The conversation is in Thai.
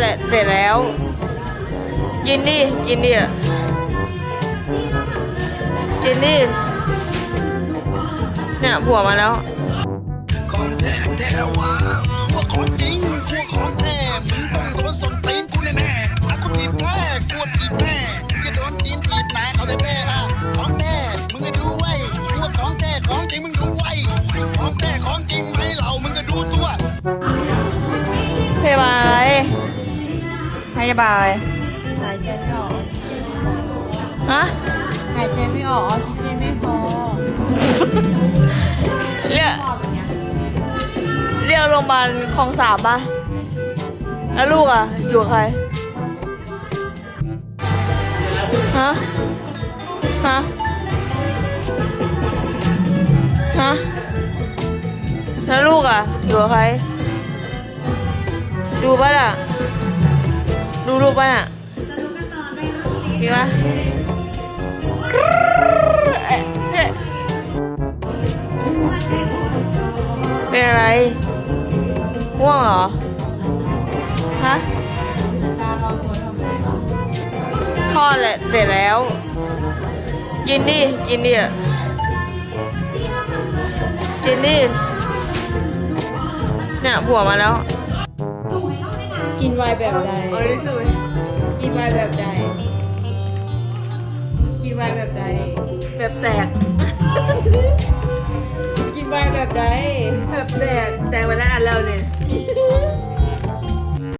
แหละเสร็จแล้ว กินดิกินดิอ่กินดิเนี่ยผัวมาแล้วของแท้แท้ว่าพวกของจริงพวของแท้มึงต้องโดนสนตีนกูแน่แน่ๆอะกูถีบแน่กลัวถีบแน่อย่าโดนตีนถีบนะเอาแต่แท้ พยาบาลอะไรหายใจไม่ออกฮะ หายใจไม่ออกออกซิเจนไม่พอเรียกเรียกโรงพยาบาลคลองสามปะแล้วลูกอะ อยู่กับใคร ฮะ ฮะ ฮะ แล้วลูกอะ อยู่กับใคร ดูป่ะน่ะ ดูลูกป่ะน่ะดีปะเป็นอะไรง่วงเหรอ ฮะทอดแหละเสร็จแล้ว กินดิ กินดิอะกินดิเนี่ยผัวมาแล้ว กินไวน์แบบใด เอ้ยสุดกินไวน์แบบใด กินไวน์แบบใด แบบแตกกินไวน์แบบใด แบบแตกแตกไปแล้วอันแล้วเนี่ย